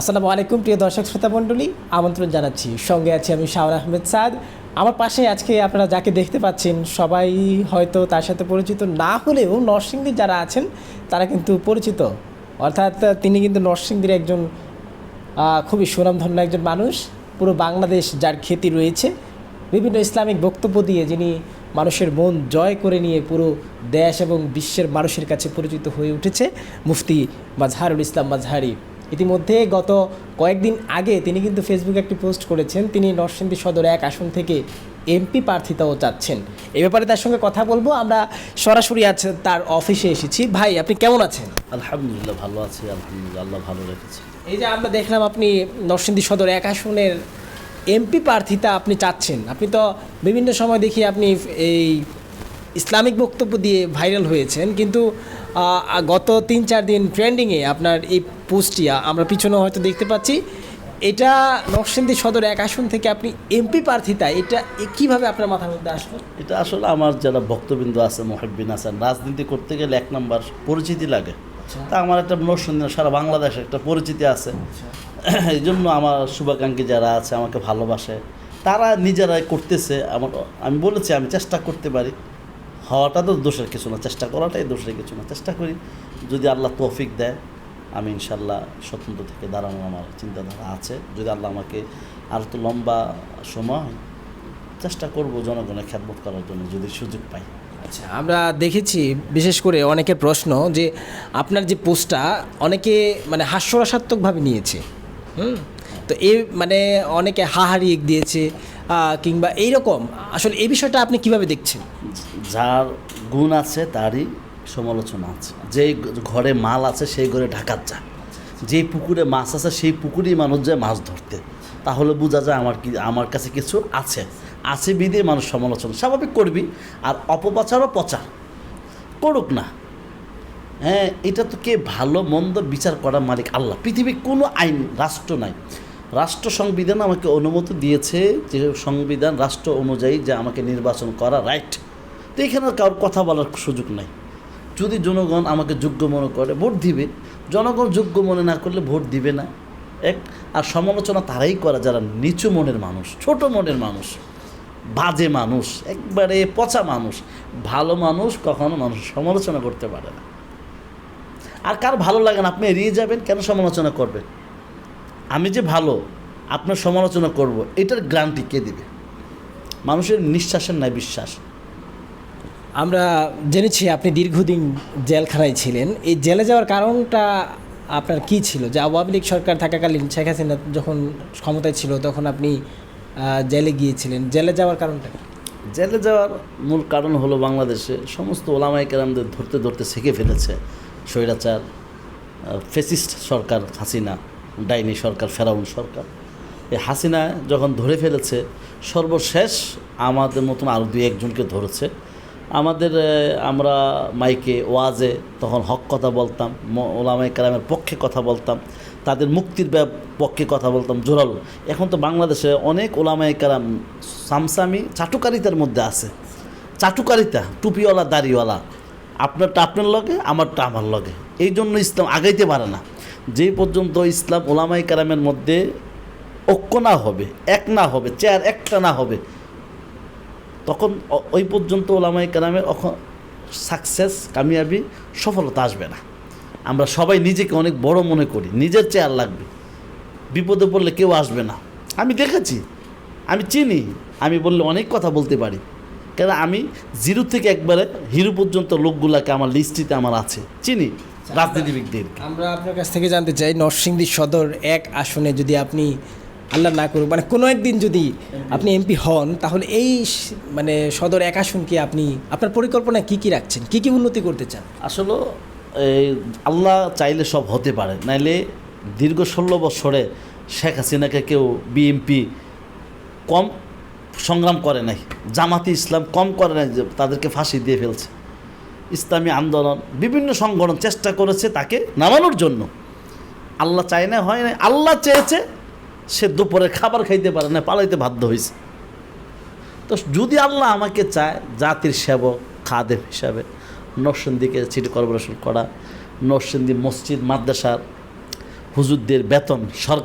আসসালামু আলাইকুম, প্রিয় দর্শক শ্রোতা মণ্ডলী। আমন্ত্রণ জানাচ্ছি। সঙ্গে আছি আমি শাওন আহমেদ সাদ। আমার পাশে আজকে আপনারা যাকে দেখতে পাচ্ছেন, সবাই হয়তো তার সাথে পরিচিত না হলেও নরসিংদীর যারা আছেন, তারা কিন্তু পরিচিত। অর্থাৎ তিনি কিন্তু নরসিংদীর একজন খুবই সুনামধন্য একজন মানুষ। পুরো বাংলাদেশ যার খ্যাতি রয়েছে। বিভিন্ন ইসলামিক বক্তব্য দিয়ে যিনি মানুষের মন জয় করে নিয়ে পুরো দেশ এবং বিশ্বের মানুষের কাছে পরিচিত হয়ে উঠেছে, মুফতি মাজহারুল ইসলাম মাজহারি ইতিমধ্যে গত কয়েকদিন আগে তিনি কিন্তু ফেসবুকে একটি পোস্ট করেছেন তিনি নরসিংদী সদর এক আসন থেকে এমপি প্রার্থিতাও চাচ্ছেন। এ ব্যাপারে তার সঙ্গে কথা বলব আমরা সরাসরি আছে তার অফিসে এসেছি। ভাই আপনি কেমন আছেন? আলহামদুলিল্লাহ ভালো আছি আলহামদুলিল্লাহ আল্লাহ ভালো রেখেছে। এই যে আমরা দেখলাম আপনি নরসিংদী সদর এক আসনের এমপি প্রার্থিতা আপনি চাচ্ছেন। আপনি তো বিভিন্ন সময় দেখি আপনি এই ইসলামিক বক্তব্য দিয়ে ভাইরাল হয়েছেন কিন্তু গত তিন চার দিন ট্রেন্ডিংয়ে আপনার এই পোস্টটি আমরা পিছনে হয়তো দেখতে পাচ্ছি। এটা নরসিংদী সদর এক আসন থেকে আপনি এমপি প্রার্থী তাই এটা কীভাবে আপনার মাথার মধ্যে আসলো? এটা আসলে আমার যারা ভক্তবিন্দু আছে মহিবিন আছেন রাজনীতি করতে গেলে এক নম্বর পরিচিতি লাগে। তা আমার একটা নরসিংদী সারা বাংলাদেশে একটা পরিচিতি আছে। এই জন্য আমার শুভাকাঙ্ক্ষী যারা আছে আমাকে ভালোবাসে তারা নিজেরাই করতেছে আমার আমি বলেছি আমি চেষ্টা করতে পারি। হওয়াটা তো দোষের কিছু না, চেষ্টা করাটাই দোষের কিছু না। চেষ্টা করি, যদি আল্লাহ তৌফিক দেয়, আমি ইনশাল্লাহ স্বতন্ত্র থেকে দাঁড়ানো আমার চিন্তাধারা আছে। যদি আল্লাহ আমাকে আর তো লম্বা সময়, চেষ্টা করব জনগণের খ্যাতবোধ করার জন্য, যদি সুযোগ পাই। আচ্ছা আমরা দেখেছি, বিশেষ করে অনেকের প্রশ্ন যে, আপনার যে পোস্টটা অনেকে মানে হাস্যরসাত্মকভাবে নিয়েছে। হুম? তো এ মানে অনেকে হাহারি দিয়েছে কিংবা এইরকম, আসলে এই বিষয়টা আপনি কীভাবে দেখছেন? যার গুণ আছে, তারই সমালোচনা আছে। যেই ঘরে মাল আছে, সেই ঘরে ঢাকার যা যেই পুকুরে মাছ আছে, সেই পুকুরেই মানুষ যায় মাছ ধরতে। তাহলে বোঝা যায় আমার কি, আমার কাছে কিছু আছে। আছে বিধে মানুষ সমালোচনা, স্বাভাবিক করবি। আর অপপ্রচারও প্রচার। করুক না। হ্যাঁ এটা তো কে ভালো মন্দ বিচার করার মালিক আল্লাহ। পৃথিবীর কোনো আইন, রাষ্ট্র নাই। রাষ্ট্র সংবিধান আমাকে অনুমতি দিয়েছে যে সংবিধান রাষ্ট্র অনুযায়ী যে আমাকে নির্বাচন করা রাইট তো এখানে কারোর কথা বলার সুযোগ নাই। যদি জনগণ আমাকে যোগ্য মনে করে, ভোট দিবে। জনগণ যোগ্য মনে না করলে ভোট দিবে না। এক, আর সমালোচনা তারাই করা যারা নিচু মনের মানুষ, ছোট মনের মানুষ, বাজে মানুষ, একবারে পচা মানুষ, ভালো মানুষ কখনো মানুষ সমালোচনা করতে পারে না। আর কার ভালো লাগে না? আপনি এড়িয়ে যাবেন? কেন সমালোচনা করবেন? আমি যে ভালো আপনার সমালোচনা করব এটার গ্রান্টি কে দিবে? মানুষের নিঃশ্বাসের নাই বিশ্বাস। আমরা জেনেছি আপনি দীর্ঘদিন জেলখানায় ছিলেন। এই জেলে যাওয়ার কারণটা আপনার কি ছিল? যে আওয়ামী লীগ সরকার থাকাকালীন শেখ হাসিনা যখন ক্ষমতায় ছিল তখন আপনি জেলে গিয়েছিলেন। জেলে যাওয়ার কারণটা জেলে যাওয়ার মূল কারণ হলো বাংলাদেশে সমস্ত ওলামাই কেরামদের ধরতে ধরতে শিখে ফেলেছে স্বৈরাচার ফেসিস্ট সরকার হাসিনা। ডাইনি সরকার, ফেরাউন সরকার। এই হাসিনা যখন ধরে ফেলেছে, সর্বশেষ আমাদের মতন আরও দুই একজনকে ধরেছে। আমাদের আমরা মাইকে ওয়াজে তখন হক কথা বলতাম ওলামাই কেরামের পক্ষে কথা বলতাম, তাদের মুক্তির পক্ষে কথা বলতাম জোরালো। এখন তো বাংলাদেশে অনেক ওলামাই কেরাম সামসামি চাটুকারিতার মধ্যে আছে। চাটুকারিতা, টুপিওয়ালা, দাড়িওয়ালা। আপনারটা আপনার লগে, আমারটা আমার লগে। এই জন্য ইসলাম আগাইতে পারে না। যেই পর্যন্ত ইসলাম ওলামাই কারামের মধ্যে ঐক্য না হবে, এক না হবে চেয়ার একটা না হবে, তখন ওই পর্যন্ত ওলামাই কারামের সাকসেস কামিয়াবি, সফলতা আসবে না। আমরা সবাই নিজেকে অনেক বড় মনে করি, নিজের চেয়ার লাগবে। বিপদে পড়লে কেউ আসবে না। আমি দেখেছি, আমি চিনি, আমি বললে অনেক কথা বলতে পারি। কেন আমি জিরো থেকে একবারে হিরো পর্যন্ত লোকগুলাকে আমার লিস্টিতে আমার আছে। চিনি? রাজনীতিবিদদের। আমরা আপনার কাছ থেকে জানতে চাই নরসিংদী সদর এক আসনে যদি আপনি আল্লাহ না করুক মানে কোনো একদিন যদি আপনি এমপি হন তাহলে এই মানে সদর এক আসনকে আপনি আপনার পরিকল্পনা কি কি রাখছেন? কি কি উন্নতি করতে চান? আসলে এই আল্লাহ চাইলে সব হতে পারে। নাইলে দীর্ঘ ষোলো বছরে শেখ হাসিনাকে কেউ বিএমপি কম সংগ্রাম করে নাই জামাতি ইসলাম কম করে নাই তাদেরকে ফাঁসি দিয়ে ফেলছে। ইসলামী আন্দোলন, বিভিন্ন সংগঠন চেষ্টা করেছে তাকে নামানোর জন্য। আল্লাহ চায় না, হয় না, আল্লাহ চেয়েছে, সে দুপুরে খাবার খাইতে পারে না, পালাইতে বাধ্য হয়েছে। তো যদি আল্লাহ আমাকে চায়, জাতির সেবক, খাদেম হিসাবে, নরসিংদীকে সিটি কর্পোরেশন করা, নরসিংদী মসজিদ, মাদ্রাসার হুজুরদের বেতন, সরকার